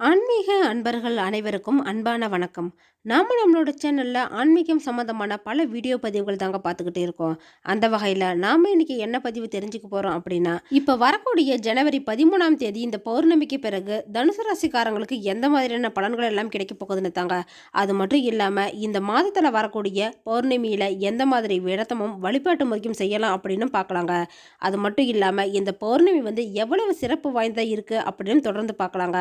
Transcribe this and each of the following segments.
ஆன்மீக அன்பர்கள் அனைவருக்கும் அன்பான வணக்கம். நாம நம்மளோட சேனலில் ஆன்மீகம் சம்மந்தமான பல வீடியோ பதிவுகள் தாங்க பார்த்துக்கிட்டே இருக்கோம். அந்த வகையில் நாம இன்றைக்கி என்ன பதிவு தெரிஞ்சுக்க போகிறோம் அப்படின்னா இப்போ வரக்கூடிய ஜனவரி பதிமூணாம் தேதி இந்த பௌர்ணமிக்கு பிறகு தனுசு ராசிக்காரங்களுக்கு எந்த மாதிரியான பலன்கள் எல்லாம் கிடைக்க போகுதுன்னு தாங்க. அது மட்டும் இல்லாமல் இந்த மாதத்தில் வரக்கூடிய பௌர்ணமியில் எந்த மாதிரி விடத்தமும் வழிபாட்டு முறைக்கும் செய்யலாம் அப்படின்னு பார்க்கலாங்க. அது மட்டும் இல்லாமல் இந்த பௌர்ணமி வந்து எவ்வளவு சிறப்பு வாய்ந்ததாக இருக்குது அப்படின்னு தொடர்ந்து பார்க்கலாங்க.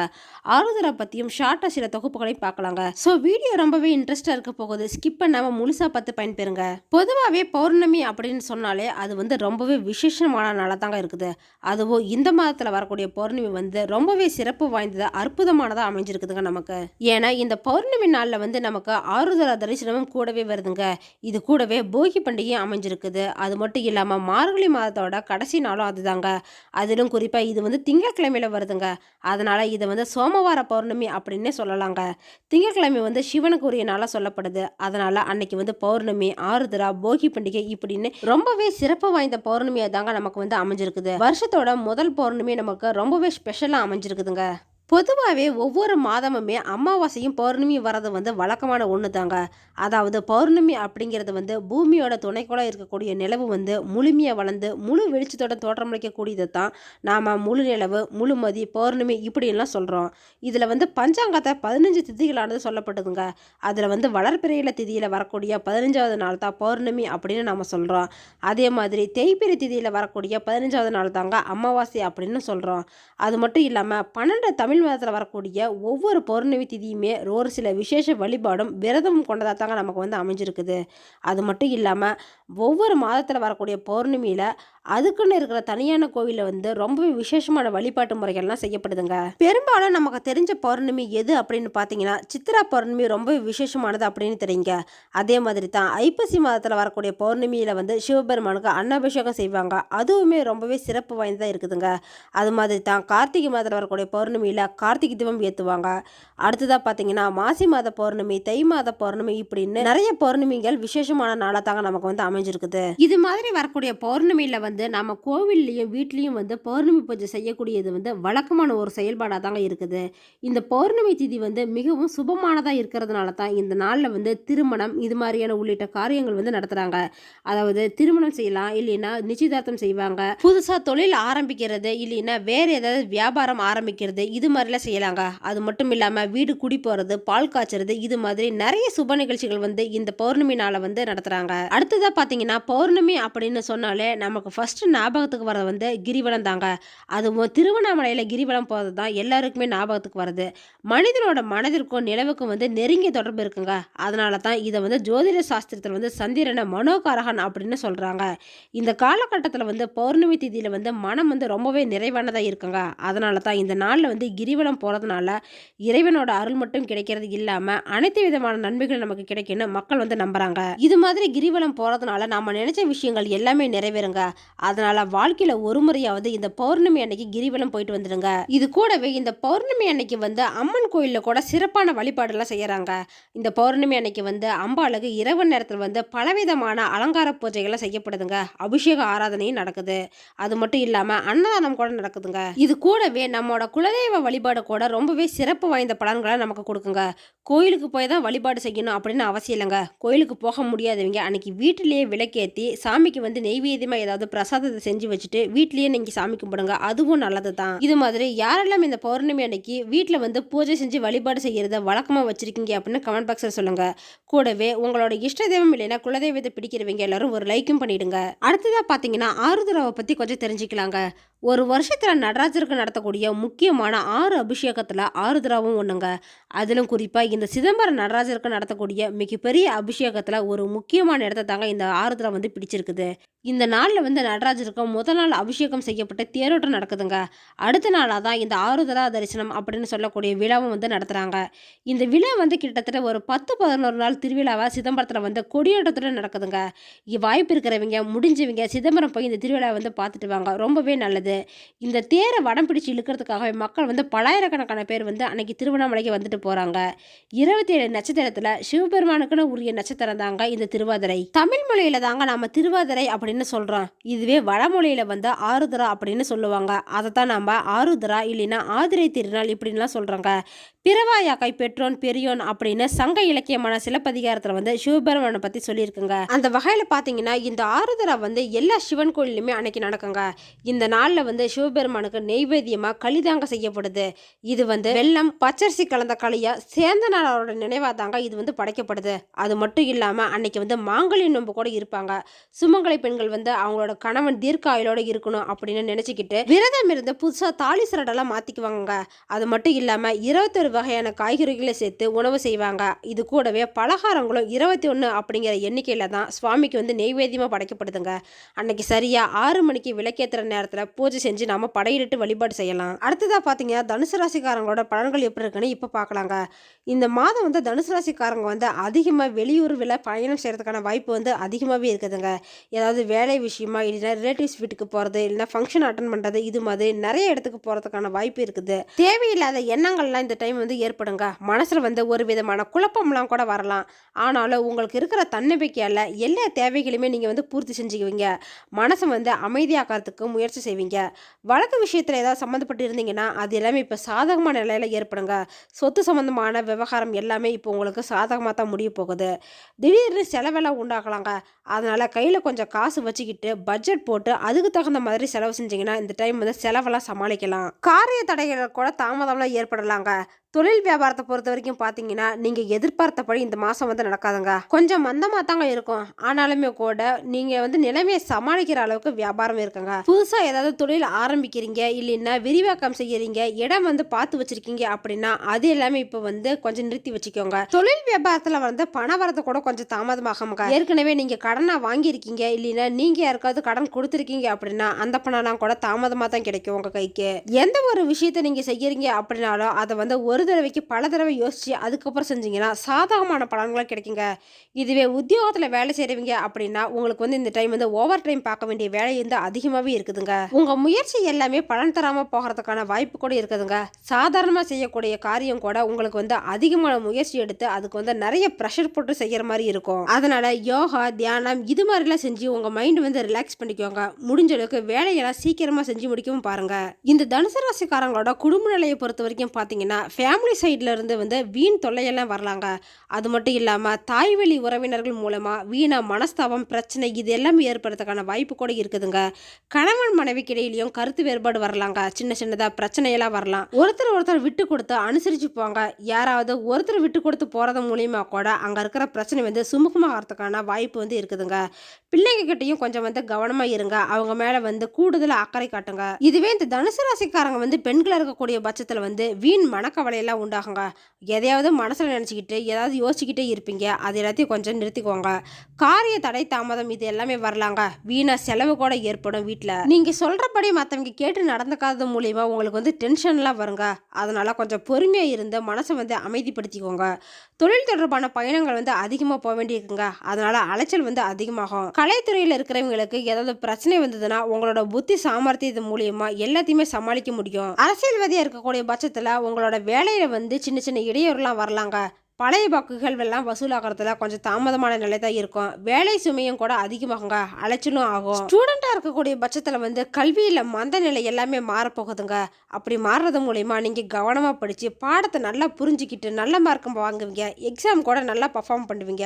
ஆறுதலை பற்றியும் ஷார்ட்டாக சில தொகுப்புகளையும் பார்க்கலாங்க. ஸோ வீடியோ ரொம்பவே இன்ட்ரெஸ்டாக இருக்க போகுது. ஸ்கிப் பண்ணாமல் முழுசாக பார்த்து பயன்பெறுங்க. பொதுவாகவே பௌர்ணமி அப்படின்னு சொன்னாலே அது வந்து ரொம்பவே விசேஷமான நாளாக தாங்க இருக்குது. அதுவும் இந்த மாதத்தில் வரக்கூடிய பௌர்ணமி வந்து ரொம்பவே சிறப்பு வாய்ந்ததாக அற்புதமானதாக அமைஞ்சிருக்குதுங்க நமக்கு. ஏன்னா இந்த பௌர்ணமி நாளில் வந்து நமக்கு ஆறுதல தரிசனமும் கூடவே வருதுங்க. இது கூடவே போகி பண்டிகையும் அமைஞ்சிருக்குது. அது மட்டும் இல்லாமல் மார்கழி மாதத்தோட கடைசி நாளும் அதுதாங்க. அதிலும் குறிப்பாக இது வந்து திங்கட்கிழமையில் வருதுங்க. அதனால் இதை வந்து சோமவார பௌர்ணமி அப்படின்னே சொல்லலாங்க. திங்கட்கிழமை வந்து சிவனுக்கு உரிய நாளாக சொல்லப்படுது. அதனால் அன்னைக்கு வந்து பௌர்ணமி ஆறுதிரா போகி பண்டிகை இப்படின்னு ரொம்பவே சிறப்பு வாய்ந்த பௌர்ணமியாக தாங்க நமக்கு வந்து அமைஞ்சிருக்குது. வருஷத்தோட முதல் பௌர்ணமி நமக்கு ரொம்பவே ஸ்பெஷலாக அமைஞ்சிருக்குதுங்க. பொதுவாகவே ஒவ்வொரு மாதமுமே அமாவாசையும் பௌர்ணமி வர்றது வந்து வழக்கமான ஒன்று தாங்க அதாவது பௌர்ணமி அப்படிங்கிறது வந்து பூமியோட துணைக்கோளாக இருக்கக்கூடிய நிலவு வந்து முழுமையாக வளர்ந்து முழு வெளிச்சத்தோட தோற்றமளிக்கக்கூடியது தான் நாம் முழு நிலவு முழுமதி பௌர்ணமி இப்படின்லாம் சொல்கிறோம் இதில் வந்து பஞ்சாங்கத்தை பதினஞ்சு திதிகளானது சொல்லப்படுதுங்க. அதில் வந்து வளர்பிறையில திதியில் வரக்கூடிய பதினஞ்சாவது நாள் தான் பௌர்ணமி அப்படின்னு நாம் சொல்கிறோம் அதே மாதிரி தேய்பிறை திதியில் வரக்கூடிய பதினஞ்சாவது நாள் தாங்க அமாவாசை அப்படின்னு சொல்கிறோம் அது மட்டும் இல்லாமல் பன்னெண்டு தமிழ் மாதத்தில் வரக்கூடிய ஒவ்வொரு பௌர்ணமி திதியுமே ஒரு சில விசேஷ வழிபாடும் விரதமும் கொண்டதாக தாங்க நமக்கு வந்து அமைஞ்சிருக்குது. அது மட்டும் இல்லாமல் ஒவ்வொரு மாதத்தில் வரக்கூடிய பௌர்ணமியில் அதுக்குன்னு இருக்கிற தனியான கோவிலில் வந்து ரொம்பவே விசேஷமான வழிபாட்டு முறைகள்லாம் செய்யப்படுதுங்க. பெரும்பாலும் நமக்கு தெரிஞ்ச பௌர்ணமி எது அப்படின்னு பார்த்தீங்கன்னா சித்ரா பௌர்ணமி ரொம்ப விசேஷமானது அப்படின்னு தெரியுங்க. அதே மாதிரி தான் ஐப்பசி மாதத்தில் வரக்கூடிய பௌர்ணமியில் வந்து சிவபெருமானுக்கு அன்னாபிஷேகம் செய்வாங்க. அதுவுமே ரொம்பவே சிறப்பு வாய்ந்ததாக இருக்குதுங்க. அது மாதிரி தான் கார்த்திகை மாதத்தில் வரக்கூடிய பௌர்ணமியில் கார்த்திகை தீபம் ஏற்றுவாங்க அடுத்ததாக பார்த்தீங்கன்னா மாசி மாத பௌர்ணமி தை மாத பௌர்ணமி இப்படின்னு நிறைய பௌர்ணமிகள் விசேஷமான நாளாக தாங்க நமக்கு வந்து அமைஞ்சிருக்குது. இது மாதிரி வரக்கூடிய பௌர்ணமியில் வந்து வந்து நம்ம கோவில்லையும் வீட்லேயும் வந்து பௌர்ணமி பூஜை செய்யக்கூடியது வந்து வழக்கமான ஒரு செயல்பாடாக தாங்க இருக்குது. இந்த பௌர்ணமி திதி வந்து மிகவும் சுபமானதாக இருக்கிறதுனால தான் இந்த நாளில் வந்து திருமணம் இது மாதிரியான உள்ளிட்ட காரியங்கள் வந்து நடத்துகிறாங்க அதாவது திருமணம் செய்யலாம் இல்லைன்னா நிச்சயதார்த்தம் செய்வாங்க. புதுசாக தொழில் ஆரம்பிக்கிறது இல்லைன்னா வேறு ஏதாவது வியாபாரம் ஆரம்பிக்கிறது இது மாதிரிலாம் செய்யலாங்க. அது மட்டும் இல்லாமல் வீடு குடி போகிறது பால் காய்ச்சறது இது மாதிரி நிறைய சுப நிகழ்ச்சிகள் வந்து இந்த பௌர்ணமி நாளை வந்து நடத்துகிறாங்க அடுத்ததாக பார்த்தீங்கன்னா பௌர்ணமி அப்படின்னு சொன்னாலே நமக்கு ஃபஸ்ட் ஃபஸ்ட்டு ஞாபகத்துக்கு வர்றது வந்து கிரிவலம் தாங்க அதுவும் திருவண்ணாமலையில் கிரிவலம் போகிறது தான் எல்லாருக்குமே ஞாபகத்துக்கு வருது மனிதனோட மனதிற்கும் நிலவுக்கும் வந்து நெருங்கிய தொடர்பு இருக்குங்க. அதனால தான் இதை வந்து ஜோதிட சாஸ்திரத்தில் வந்து சந்திரனை மனோகாரகன் அப்படின்னு சொல்கிறாங்க இந்த காலகட்டத்தில் வந்து பௌர்ணமி திதியில் வந்து மனம் வந்து ரொம்பவே நிறைவானதாக இருக்குங்க. அதனால தான் இந்த நாளில் வந்து கிரிவலம் போகிறதுனால இறைவனோட அருள் மட்டும் கிடைக்கிறது இல்லாமல் அனைத்து விதமான நன்மைகள் நமக்கு கிடைக்கும்னு மக்கள் வந்து நம்புகிறாங்க இது மாதிரி கிரிவலம் போகிறதுனால நம்ம நினச்ச விஷயங்கள் எல்லாமே நிறைவேறுங்க. அதனால வாழ்க்கையில் ஒரு முறையாவது இந்த பௌர்ணமி அன்னைக்கு கிரிவலம் போயிட்டு வந்துடுங்க. இது கூடவே இந்த பௌர்ணமி அன்னைக்கு வந்து அம்மன் கோயிலில் கூட சிறப்பான வழிபாடெல்லாம் செய்யறாங்க. இந்த பௌர்ணமி அன்னைக்கு வந்து அம்பாளுக்கு இரவு நேரத்தில் வந்து பலவிதமான அலங்கார பூஜைகள்லாம் செய்யப்படுதுங்க. அபிஷேக ஆராதனையும் நடக்குது. அது மட்டும் இல்லாமல் அன்னதானம் கூட நடக்குதுங்க. இது கூடவே நம்மளோட குலதெய்வ வழிபாடு கூட ரொம்பவே சிறப்பு வாய்ந்த பலன்களை நமக்கு கொடுக்குங்க. கோயிலுக்கு போய் தான் வழிபாடு செய்யணும் அப்படின்னு அவசியம் இல்லைங்க. கோயிலுக்கு போக முடியாதவங்க அன்னைக்கு வீட்டிலேயே விளக்கேற்றி சாமிக்கு வந்து நெய்வேதியமாக ஏதாவது பிரசாதத்தை செஞ்சு வச்சுட்டு வீட்லேயே நீங்கள் சாமி கும்பிடுங்க. அதுவும் நல்லது தான் இது மாதிரி யாரெல்லாம் இந்த பௌர்ணமி அன்னைக்கு வீட்டில் வந்து பூஜை செஞ்சு வழிபாடு செய்கிறத வழக்கமாக வச்சிருக்கீங்க அப்படின்னு கமெண்ட் பாக்ஸில் சொல்லுங்கள் கூடவே உங்களோட இஷ்ட தெய்வம் இல்லைன்னா குலதெய்வத்தை பிடிக்கிறவங்க எல்லாரும் ஒரு லைக்கும் பண்ணிடுங்க. அடுத்ததாக பார்த்தீங்கன்னா ஆறுதுறாவை பற்றி கொஞ்சம் தெரிஞ்சுக்கலாங்க. ஒரு வருஷத்தில் நடராஜருக்கு நடத்தக்கூடிய முக்கியமான ஆறு அபிஷேகத்தில் ஆறுதுறாவும் ஒன்றுங்க அதிலும் குறிப்பாக இந்த சிதம்பரம் நடராஜருக்கு நடத்தக்கூடிய மிகப்பெரிய அபிஷேகத்தில் ஒரு முக்கியமான இடத்த தாங்க இந்த ஆறுதுறா வந்து பிடிச்சிருக்குது. இந்த நாளில் வந்து நடராஜருக்கு முதல் நாள் அபிஷேகம் செய்யப்பட்ட தேரோட்டம் நடக்குதுங்க. அடுத்த நாளாக தான் இந்த ஆறுதலா தரிசனம் அப்படின்னு சொல்லக்கூடிய விழாவும் வந்து நடத்துகிறாங்க இந்த விழா வந்து கிட்டத்தட்ட ஒரு பத்து பதினோரு நாள் திருவிழாவாக சிதம்பரத்தில் வந்து கொடியோட்டத்துடன் நடக்குதுங்க. வாய்ப்பு இருக்கிறவங்க முடிஞ்சவங்க சிதம்பரம் போய் இந்த திருவிழாவை வந்து பார்த்துட்டு வாங்க. ரொம்பவே நல்லது. இந்த தேரை வடம் பிடிச்சு இழுக்கிறதுக்காகவே மக்கள் வந்து பலாயிரக்கணக்கான பேர் வந்து அன்னைக்கு திருவண்ணாமலைக்கு வந்துட்டு போகிறாங்க இருபத்தி ஏழு நட்சத்திரத்தில் சிவபெருமானுக்குன்னு உரிய நட்சத்திரம் தாங்க இந்த திருவாதிரை. தமிழ் மொழியில் தாங்க நம்ம திருவாதிரை அப்படின்னு சொல்கிறான் இதுவே வடமொழியில் வந்து ஆருத்ரா அப்படின்னு சொல்லுவாங்க. அதை தான் நம்ம ஆருத்ரா இல்லைன்னா ஆதிரை திருநாள் இப்படின்லாம் சொல்கிறாங்க பிறவாயாக்கை பெற்றோன் பெரியோன் அப்படின்னு சங்க இலக்கியமான சிலப்பதிகாரத்தில் வந்து சிவபெருமனை பற்றி சொல்லியிருக்குங்க. அந்த வகையில் பார்த்தீங்கன்னா இந்த ஆருத்ரா வந்து எல்லா சிவன் கோயிலுமே அன்னைக்கு நடக்குங்க. இந்த நாளில் வந்து சிவபெருமானுக்கு நெய்வேத்தியமாக களிதாங்க செய்யப்படுது. இது வந்து வெள்ளம் பச்சரிசி கலந்த களியாக சேந்தனாரோட நினைவாக தாங்க இது வந்து படைக்கப்படுது. அது மட்டும் இல்லாமல் அன்னைக்கு வந்து மாங்கல்ய நோன்பு கூட இருப்பாங்க. சுமங்கலை பெண்கள் வந்து அவங்களோட கணவன் தீர்க்க இருக்கணும் அப்படின்னு நினச்சிக்கிட்டு விரதம் இருந்து புதுசாக தாலி சரடெல்லாம் மாற்றிக்குவாங்க அது மட்டும் இல்லாமல் இருபத்தொரு வகையான காய்கறிகளை சேர்த்து உணவு செய்வாங்க. இது கூடவே பலகாரங்களும் இருபத்தி ஒன்று அப்படிங்கிற எண்ணிக்கையில் தான் சுவாமிக்கு வந்து நெய்வேத்தியமாக படைக்கப்படுதுங்க. அன்னைக்கு சரியாக ஆறு மணிக்கு விளக்கேற்றுற நேரத்தில் பூஜை செஞ்சு நாம் படையிட்டு வழிபாடு செய்யலாம். அடுத்ததாக பார்த்தீங்கன்னா தனுசு ராசிக்காரங்களோட பலன்கள் எப்படி இருக்குன்னு இப்போ பார்க்கலாங்க இந்த மாதம் வந்து தனுசு ராசிக்காரங்க வந்து அதிகமாக வெளியூர்வில் பயணம் செய்கிறதுக்கான வாய்ப்பு வந்து அதிகமாகவே இருக்குதுங்க. ஏதாவது வேலை விஷயமா இல்லைன்னா ரிலேட்டிவ்ஸ் வீட்டுக்கு போகிறது இல்லைன்னா ஃபங்க்ஷன் அட்டன் பண்ணுறது இது மாதிரி நிறைய இடத்துக்கு போகிறதுக்கான வாய்ப்பு இருக்குது. தேவையில்லாத எண்ணங்கள்லாம் இந்த டைம் வந்து வந்து ஏற்படுங்க. மனசில் வந்து ஒரு விதமான குழப்பம்லாம் கூட வரலாம். ஆனாலும் உங்களுக்கு இருக்கிற தன்னம்பிக்கையால் எல்லா தேவைகளையுமே நீங்கள் வந்து பூர்த்தி செஞ்சுக்குவீங்க. மனசை வந்து அமைதியாக்கிறதுக்கு முயற்சி செய்வீங்க. வழக்கு விஷயத்தில் ஏதாவது சம்மந்தப்பட்டு இருந்தீங்கன்னா அது எல்லாமே இப்போ சாதகமான நிலையில் ஏற்படுங்க. சொத்து சம்மந்தமான விவகாரம் எல்லாமே இப்போ உங்களுக்கு சாதகமாக தான் முடிய போகுது. திடீர்னு செலவெல்லாம் உண்டாகலாங்க. அதனால் கையில் கொஞ்சம் காசு வச்சுக்கிட்டு பட்ஜெட் போட்டு அதுக்கு தகுந்த மாதிரி செலவு செஞ்சிங்கன்னா இந்த டைம் வந்து செலவெல்லாம் சமாளிக்கலாம். காரிய தடைகள் கூட தாமதம்லாம் ஏற்படலாங்க. தொழில் வியாபாரத்தை பொறுத்த வரைக்கும் பார்த்தீங்கன்னா நீங்கள் எதிர்பார்த்தபடி இந்த மாதம் வந்து நடக்காதுங்க. கொஞ்சம் மந்தமாக தாங்க இருக்கும். ஆனாலுமே கூட நீங்கள் வந்து நிலைமையை சமாளிக்கிற அளவுக்கு வியாபாரம் இருக்குங்க. புதுசாக ஏதாவது தொழில் ஆரம்பிக்கிறீங்க இல்லைன்னா விரிவாக்கம் செய்யறீங்க இடம் வந்து பார்த்து வச்சிருக்கீங்க அப்படின்னா அது எல்லாமே இப்போ வந்து கொஞ்சம் நிறுத்தி வச்சுக்கோங்க. தொழில் வியாபாரத்தில் வந்து பண வரது கூட கொஞ்சம் தாமதமாகுங்க. ஏற்கனவே நீங்கள் கடனாக வாங்கியிருக்கீங்க இல்லைன்னா நீங்கள் யாருக்காவது கடன் கொடுத்துருக்கீங்க அப்படின்னா அந்த பணம்லாம் கூட தாமதமாக தான் கிடைக்கும் உங்கள் கைக்கு. எந்த ஒரு விஷயத்தை நீங்கள் செய்யறீங்க அப்படின்னாலும் அதை வந்து ஒரு தடவைக்கு பல தடவை யோசிச்சு அதுக்கப்புறம் செஞ்சீங்கன்னா சாதகமான பலன்களாக கிடைக்குங்க. இதுவே உத்தியோகத்தில் வேலை செய்கிறவங்க அப்படின்னா உங்களுக்கு வந்து இந்த டைம் வந்து ஓவர் டைம் பார்க்க வேண்டிய வேலை வந்து அதிகமாகவே இருக்குதுங்க. உங்கள் முயற்சி எல்லாமே பலன் தராமல் போகிறதுக்கான வாய்ப்பு கூட இருக்குதுங்க. சாதாரணமாக செய்யக்கூடிய காரியம் கூட உங்களுக்கு வந்து அதிகமான முயற்சி எடுத்து அதுக்கு வந்து நிறைய ப்ரெஷர் போட்டு செய்கிற மாதிரி இருக்கும். அதனால் யோகா தியானம் இது மாதிரிலாம் செஞ்சு உங்கள் மைண்ட் வந்து ரிலாக்ஸ் பண்ணிக்கோங்க. முடிஞ்ச அளவுக்கு வேலையெல்லாம் சீக்கிரமாக செஞ்சு முடிக்கவும் பாருங்கள் இந்த தனுசு ராசிக்காரங்களோட குடும்ப நிலையை பொறுத்த வரைக்கும் பார்த்தீங்கன்னா ஃபேமிலி ஃபேமிலி சைட்லேருந்து வந்து வீண் தொல்லையெல்லாம் வரலாங்க. அது மட்டும் இல்லாமல் தாய்வழி உறவினர்கள் மூலமாக வீணாக மனஸ்தாபம் பிரச்சனை இது எல்லாமே ஏற்படுறதுக்கான வாய்ப்பு கூட இருக்குதுங்க. கணவன் மனைவிக்கு இடையிலையும் கருத்து வேறுபாடு வரலாங்க. சின்ன சின்னதாக பிரச்சனையெல்லாம் வரலாம். ஒருத்தர் ஒருத்தர் விட்டு கொடுத்து அனுசரித்து போங்க. யாராவது ஒருத்தர் விட்டு கொடுத்து போகிறது மூலியமாக கூட அங்கே இருக்கிற பிரச்சனை வந்து சுமூகமாகறதுக்கான வாய்ப்பு வந்து இருக்குதுங்க. பிள்ளைங்க கிட்டேயும் கொஞ்சம் வந்து கவனமாக இருங்க. அவங்க மேலே வந்து கூடுதல் அக்கறை காட்டுங்க. இதுவே இந்த தனுசு ராசிக்காரங்க வந்து பெண்கள் இருக்கக்கூடிய பட்சத்தில் வந்து வீண் மனக்கவலை கவலையெல்லாம் உண்டாகுங்க. எதையாவது மனசில் நினச்சிக்கிட்டு ஏதாவது யோசிச்சுக்கிட்டே இருப்பீங்க. அது எல்லாத்தையும் கொஞ்சம் நிறுத்திக்கோங்க. காரிய தடை தாமதம் இது எல்லாமே வரலாங்க. வீணாக செலவு கூட ஏற்படும் வீட்டில் நீங்கள் சொல்கிறபடி மற்றவங்க கேட்டு நடந்துக்காதது மூலியமாக உங்களுக்கு வந்து டென்ஷன்லாம் வருங்க. அதனால் கொஞ்சம் பொறுமையாக இருந்து மனசை வந்து அமைதிப்படுத்திக்கோங்க. தொழில் தொடர்பான பயணங்கள் வந்து அதிகமாக போக வேண்டியிருக்குங்க. அதனால் அலைச்சல் வந்து அதிகமாகும். கலைத்துறையில் இருக்கிறவங்களுக்கு ஏதாவது பிரச்சனை வந்ததுன்னா உங்களோட புத்தி சாமர்த்தியது மூலியமாக எல்லாத்தையுமே சமாளிக்க முடியும். அரசியல்வாதியாக இருக்கக்கூடிய பட்சத்தில் உங்களோட வேலை வேலையில் வந்து சின்ன சின்ன இடையூறுலாம் வரலாங்க. பழைய பக்குகள் எல்லாம் வசூலாகிறதுல கொஞ்சம் தாமதமான நிலை தான் இருக்கும். வேலை சுமையும் கூட அதிகமாகுங்க. அலைச்சலும் ஆகும். ஸ்டூடெண்ட்டாக இருக்கக்கூடிய பட்சத்தில் வந்து கல்வியில் மந்த நிலை எல்லாமே மாறப்போகுதுங்க. அப்படி மாறுறது மூலயமா நீங்கள் கவனமாக படித்து பாடத்தை நல்லா புரிஞ்சுக்கிட்டு நல்ல மார்க்கம் வாங்குவீங்க. எக்ஸாம் கூட நல்லா பர்ஃபார்ம் பண்ணுவீங்க.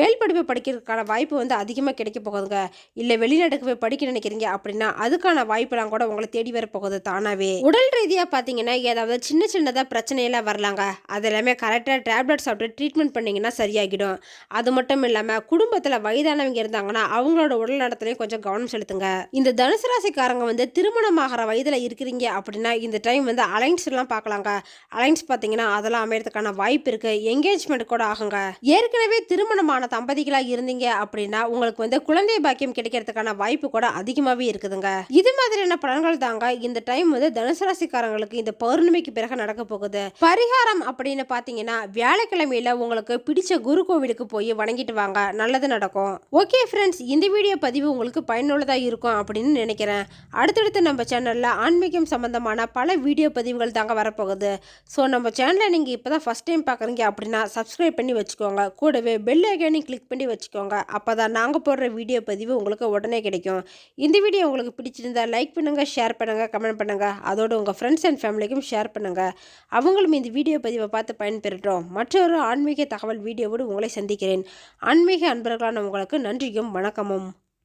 மேல் படிப்பு படிக்கிறதுக்கான வாய்ப்பு வந்து அதிகமாக கிடைக்க போகுதுங்க. இல்லை வெளிநாட்டுக்கு போய் படிக்க நினைக்கிறீங்க அப்படின்னா அதுக்கான வாய்ப்பெல்லாம் கூட உங்களை தேடி வர போகுது தானாவே. உடல் ரீதியாக பார்த்தீங்கன்னா ஏதாவது சின்ன சின்னதாக பிரச்சனையெல்லாம் வரலாங்க. அது எல்லாமே கரெக்டாக டேப்லெட் சாப்பிட்டு ட்ரீட்மெண்ட் பண்ணிங்கன்னா சரியாகிடும். அது மட்டும் இல்லாமல் குடும்பத்தில் வயதானவங்க இருந்தாங்கன்னா அவங்களோட உடல் நலத்திலையும் கொஞ்சம் கவனம் செலுத்துங்க. இந்த தனுசு ராசிக்காரங்க வந்து திருமணமாகிற வயதில் இருக்கிறீங்க அப்படின்னா இந்த டைம் வந்து அலைன்ஸ் எல்லாம் பார்க்கலாங்க. அலைன்ஸ் பார்த்தீங்கன்னா அதெல்லாம் அமையறதுக்கான வாய்ப்பு இருக்கு. என்கேஜ்மெண்ட் கூட ஆகுங்க. ஏற்கனவே திருமணமான தம்பதிகளாக இருந்தீங்க அப்படின்னா உங்களுக்கு வந்து குழந்தை பாக்கியம் கிடைக்கிறதுக்கான வாய்ப்பு கூட அதிகமாகவே இருக்குதுங்க. இது மாதிரியான பலன்கள் தாங்க இந்த டைம் வந்து தனுசு ராசிக்காரங்களுக்கு இந்த பௌர்ணமிக்கு பிறகு நடக்க போகுது. பரிகாரம் அப்படின்னு பார்த்தீங்கன்னா வேலை வியாழக்கிழமையில் உங்களுக்கு பிடிச்ச குரு கோவிலுக்கு போய் வணங்கிட்டு வாங்க. நல்லது நடக்கும். ஓகே ஃப்ரெண்ட்ஸ் இந்த வீடியோ பதிவு உங்களுக்கு பயனுள்ளதாக இருக்கும் அப்படின்னு நினைக்கிறேன். அடுத்தடுத்து நம்ம சேனலில் ஆன்மீகம் சம்மந்தமான பல வீடியோ பதிவுகள் தாங்க வரப்போகுது. ஸோ நம்ம சேனலை நீங்கள் இப்போ தான் ஃபஸ்ட் டைம் பார்க்குறீங்க அப்படின்னா சப்ஸ்கிரைப் பண்ணி வச்சுக்கோங்க. கூடவே பெல் ஐக்கானையும் கிளிக் பண்ணி வச்சுக்கோங்க. அப்போ தான் நாங்கள் போடுற வீடியோ பதிவு உங்களுக்கு உடனே கிடைக்கும். இந்த வீடியோ உங்களுக்கு பிடிச்சிருந்தா லைக் பண்ணுங்கள் ஷேர் பண்ணுங்கள் கமெண்ட் பண்ணுங்கள் அதோடு உங்கள் ஃப்ரெண்ட்ஸ் அண்ட் ஃபேமிலிக்கும் ஷேர் பண்ணுங்கள் அவங்களும் இந்த வீடியோ பதிவை பார்த்து பயன்பெறட்டும். மற்றொரு ஆன்மீக தகவல் வீடியோவோடு உங்களை சந்திக்கிறேன். ஆன்மீக அன்பர்களான உங்களுக்கு நன்றியும் வணக்கமும்.